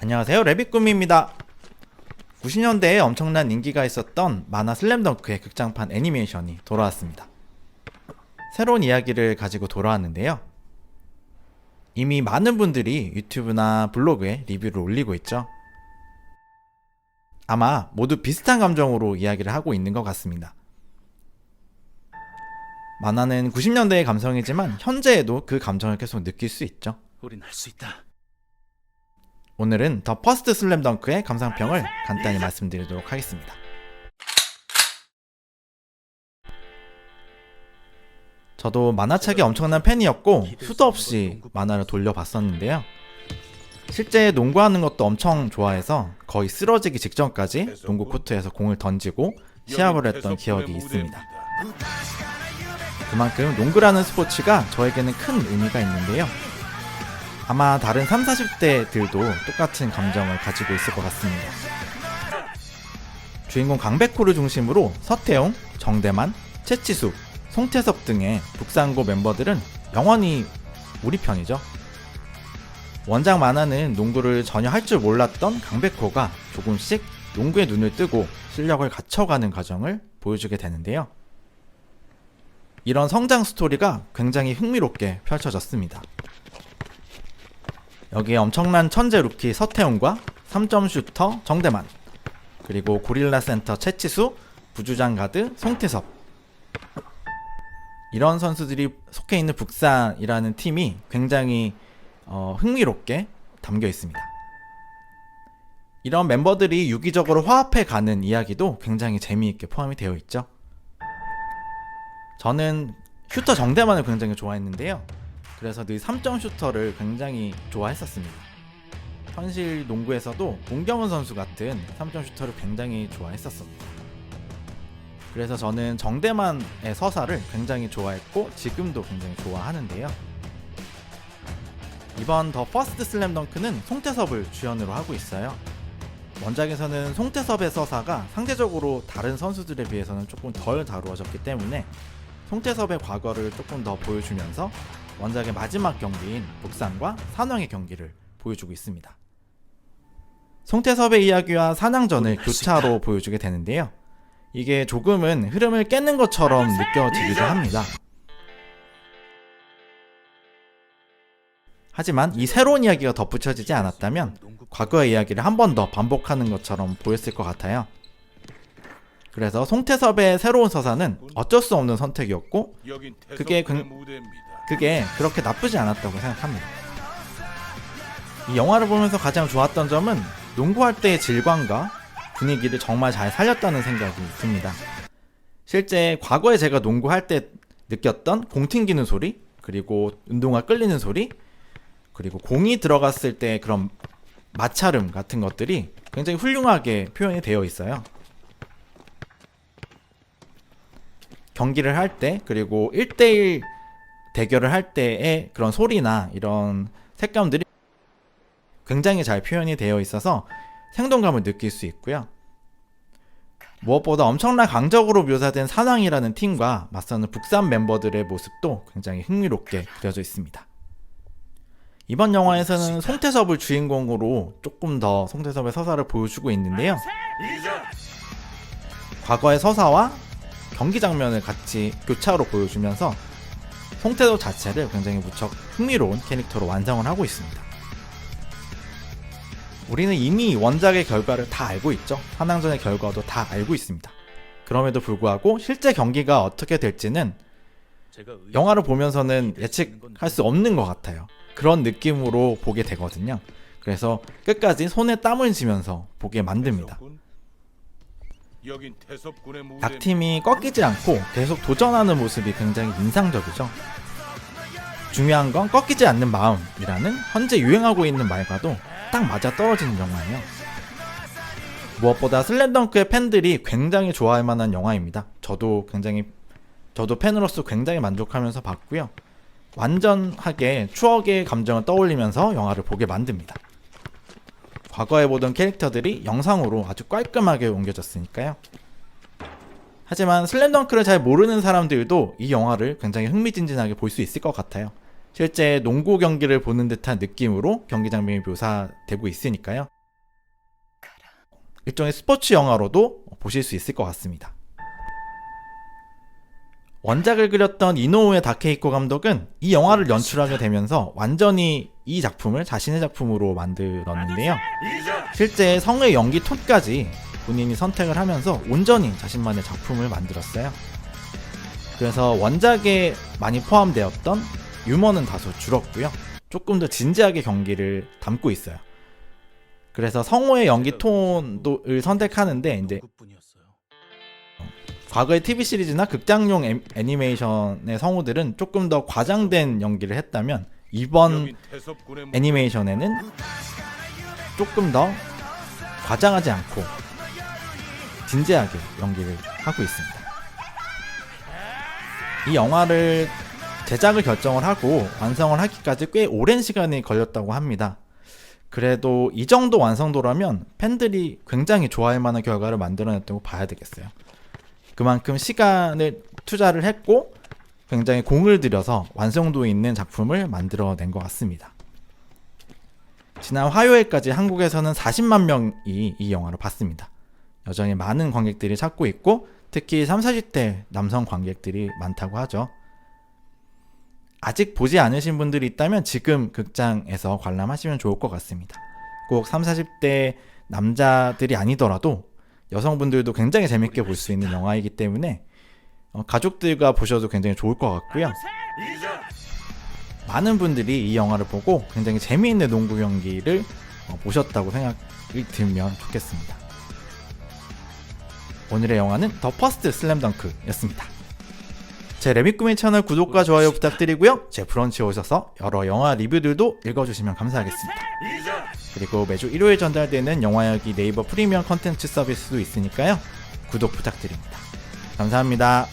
안녕하세요. 레빗꿈입니다. 90년대에 엄청난 인기가 있었던 만화 슬램덩크의 극장판 애니메이션이 돌아왔습니다. 새로운 이야기를 가지고 돌아왔는데요. 이미 많은 분들이 유튜브나 블로그에 리뷰를 올리고 있죠. 아마 모두 비슷한 감정으로 이야기를 하고 있는 것 같습니다. 만화는 90년대의 감성이지만 현재에도 그 감정을 계속 느낄 수 있죠. 우린 할 수 있다. 오늘은 더 퍼스트 슬램덩크의 감상평을 간단히 말씀드리도록 하겠습니다. 저도 만화책이 엄청난 팬이었고 수도 없이 만화를 돌려봤었는데요. 실제 농구하는 것도 엄청 좋아해서 거의 쓰러지기 직전까지 농구 코트에서 공을 던지고 시합을 했던 기억이 있습니다. 그만큼 농구라는 스포츠가 저에게는 큰 의미가 있는데요. 아마 다른 3, 40대들도 똑같은 감정을 가지고 있을 것 같습니다. 주인공 강백호를 중심으로 서태웅, 정대만, 최치수, 송태섭 등의 북상고 멤버들은 영원히 우리 편이죠. 원작 만화는 농구를 전혀 할 줄 몰랐던 강백호가 조금씩 농구에 눈을 뜨고 실력을 갖춰가는 과정을 보여주게 되는데요. 이런 성장 스토리가 굉장히 흥미롭게 펼쳐졌습니다. 여기에 엄청난 천재 루키 서태웅과 3점 슈터 정대만 그리고 고릴라 센터 채치수 부주장 가드 송태섭 이런 선수들이 속해 있는 북산이라는 팀이 굉장히 어, 흥미롭게 담겨 있습니다. 이런 멤버들이 유기적으로 화합해 가는 이야기도 굉장히 재미있게 포함이 되어 있죠. 저는 슈터 정대만을 굉장히 좋아했는데요. 그래서 늘 3점 슈터를 굉장히 좋아했었습니다. 현실 농구에서도 문경은 선수 같은 3점 슈터를 굉장히 좋아했었습니다. 그래서 저는 정대만의 서사를 굉장히 좋아했고 지금도 굉장히 좋아하는데요. 이번 더 퍼스트 슬램덩크는 송태섭을 주연으로 하고 있어요. 원작에서는 송태섭의 서사가 상대적으로 다른 선수들에 비해서는 조금 덜 다루어졌기 때문에 송태섭의 과거를 조금 더 보여주면서 원작의 마지막 경기인 북산과 산왕의 경기를 보여주고 있습니다. 송태섭의 이야기와 산왕전을 교차로 보여주게 되는데요. 이게 조금은 흐름을 깨는 것처럼 느껴지기도 합니다. 하지만 이 새로운 이야기가 덧붙여지지 않았다면 과거의 이야기를 한 번 더 반복하는 것처럼 보였을 것 같아요. 그래서 송태섭의 새로운 서사는 어쩔 수 없는 선택이었고 그게 굉- 그게 그렇게 나쁘지 않았다고 생각합니다. 이 영화를 보면서 가장 좋았던 점은 농구할 때의 질감과 분위기를 정말 잘 살렸다는 생각이 듭니다. 실제 과거에 제가 농구할 때 느꼈던 공 튕기는 소리, 그리고 운동화 끌리는 소리, 그리고 공이 들어갔을 때 그런 마찰음 같은 것들이 굉장히 훌륭하게 표현이 되어 있어요. 경기를 할 때, 그리고 1대1 대결을 할 때의 그런 소리나 이런 색감들이 굉장히 잘 표현이 되어 있어서 생동감을 느낄 수 있고요. 무엇보다 엄청난 강적으로 묘사된 산왕이라는 팀과 맞서는 북산 멤버들의 모습도 굉장히 흥미롭게 그려져 있습니다. 이번 영화에서는 송태섭을 주인공으로 조금 더 송태섭의 서사를 보여주고 있는데요. 과거의 서사와 경기 장면을 같이 교차로 보여주면서 송태섭 자체를 굉장히 무척 흥미로운 캐릭터로 완성을 하고 있습니다. 우리는 이미 원작의 결과를 다 알고 있죠. 한왕전의 결과도 다 알고 있습니다. 그럼에도 불구하고 실제 경기가 어떻게 될지는 영화를 보면서는 예측할 수 없는 것 같아요. 그런 느낌으로 보게 되거든요. 그래서 끝까지 손에 땀을 쥐면서 보게 만듭니다. 약팀이 꺾이지 않고 계속 도전하는 모습이 굉장히 인상적이죠. 중요한 건 꺾이지 않는 마음이라는 현재 유행하고 있는 말과도 딱 맞아 떨어지는 영화예요. 무엇보다 슬램덩크의 팬들이 굉장히 좋아할 만한 영화입니다. 저도 굉장히 저도 팬으로서 굉장히 만족하면서 봤고요. 완전하게 추억의 감정을 떠올리면서 영화를 보게 만듭니다. 과거에 보던 캐릭터들이 영상으로 아주 깔끔하게 옮겨졌으니까요. 하지만 슬램덩크를 잘 모르는 사람들도 이 영화를 굉장히 흥미진진하게 볼 수 있을 것 같아요. 실제 농구 경기를 보는 듯한 느낌으로 경기 장면이 묘사되고 있으니까요. 일종의 스포츠 영화로도 보실 수 있을 것 같습니다. 원작을 그렸던 이노우에 다케이코 감독은 이 영화를 연출하게 되면서 완전히 이 작품을 자신의 작품으로 만들었는데요. 실제 성의 연기 톤까지 본인이 선택을 하면서 온전히 자신만의 작품을 만들었어요. 그래서 원작에 많이 포함되었던 유머는 다소 줄었고요. 조금 더 진지하게 경기를 담고 있어요. 그래서 성우의 연기 톤을 선택하는데 이제 과거의 TV 시리즈나 극장용 애- 애니메이션의 성우들은 조금 더 과장된 연기를 했다면 이번 애니메이션에는 조금 더 과장하지 않고 진지하게 연기를 하고 있습니다. 이 영화를 제작을 결정을 하고 완성을 하기까지 꽤 오랜 시간이 걸렸다고 합니다. 그래도 이 정도 완성도라면 팬들이 굉장히 좋아할 만한 결과를 만들어냈다고 봐야 되겠어요. 그만큼 시간을 투자를 했고 굉장히 공을 들여서 완성도 있는 작품을 만들어낸 것 같습니다. 지난 화요일까지 한국에서는 40만 명이 이 영화를 봤습니다. 여전히 많은 관객들이 찾고 있고 특히 3, 40대 남성 관객들이 많다고 하죠. 아직 보지 않으신 분들이 있다면 지금 극장에서 관람하시면 좋을 것 같습니다. 꼭 3, 40대 남자들이 아니더라도 여성분들도 굉장히 재밌게 볼 수 있는 영화이기 때문에 어, 가족들과 보셔도 굉장히 좋을 것 같고요. 많은 분들이 이 영화를 보고 굉장히 재미있는 농구 경기를 어, 보셨다고 생각이 들면 좋겠습니다. 오늘의 영화는 더 퍼스트 슬램덩크였습니다. 제 레미꾸미 채널 구독과 좋아요 부탁드리고요. 제 브런치에 오셔서 여러 영화 리뷰들도 읽어주시면 감사하겠습니다. 그리고 매주 일요일 전달되는 영화야기 네이버 프리미엄 컨텐츠 서비스도 있으니까요. 구독 부탁드립니다. 감사합니다.